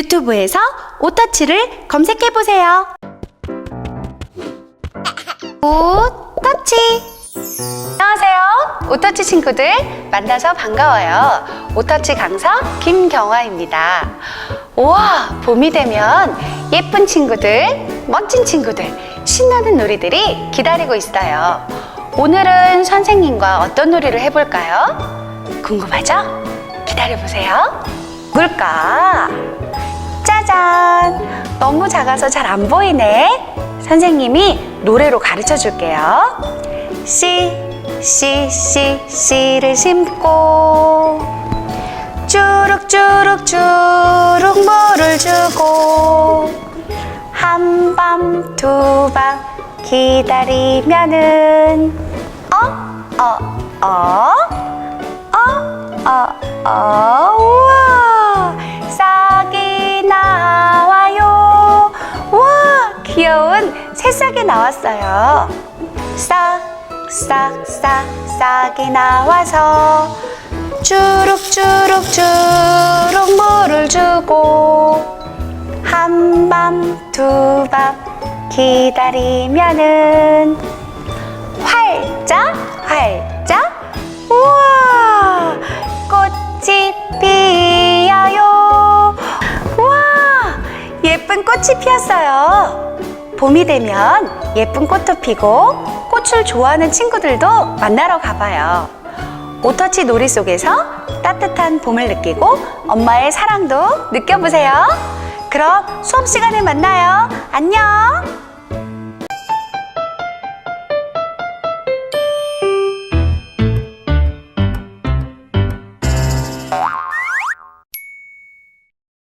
유튜브에서 오터치를 검색해보세요. 오터치! 안녕하세요. 오터치 친구들 만나서 반가워요. 오터치 강사 김경화입니다. 우와, 봄이 되면 예쁜 친구들, 멋진 친구들, 신나는 놀이들이 기다리고 있어요. 오늘은 선생님과 어떤 놀이를 해볼까요? 궁금하죠? 기다려보세요. 뭘까? 너무 작아서 잘 안 보이네. 선생님이 노래로 가르쳐 줄게요. 씨, 씨, 씨, 씨를 심고 주룩 주룩 주룩 물을 주고 한 밤 두 밤 기다리면은 어? 어? 어? 어? 어? 어? 귀여운 새싹이 나왔어요. 싹 싹 싹 싹이 나와서 주룩주룩 주룩 물을 주고 한밤 두밤 기다리면은 활짝 활짝 우와! 꽃이 피어요. 우와! 예쁜 꽃이 피었어요 봄이 되면 예쁜 꽃도 피고 꽃을 좋아하는 친구들도 만나러 가봐요. 오터치 놀이 속에서 따뜻한 봄을 느끼고 엄마의 사랑도 느껴보세요. 그럼 수업 시간에 만나요. 안녕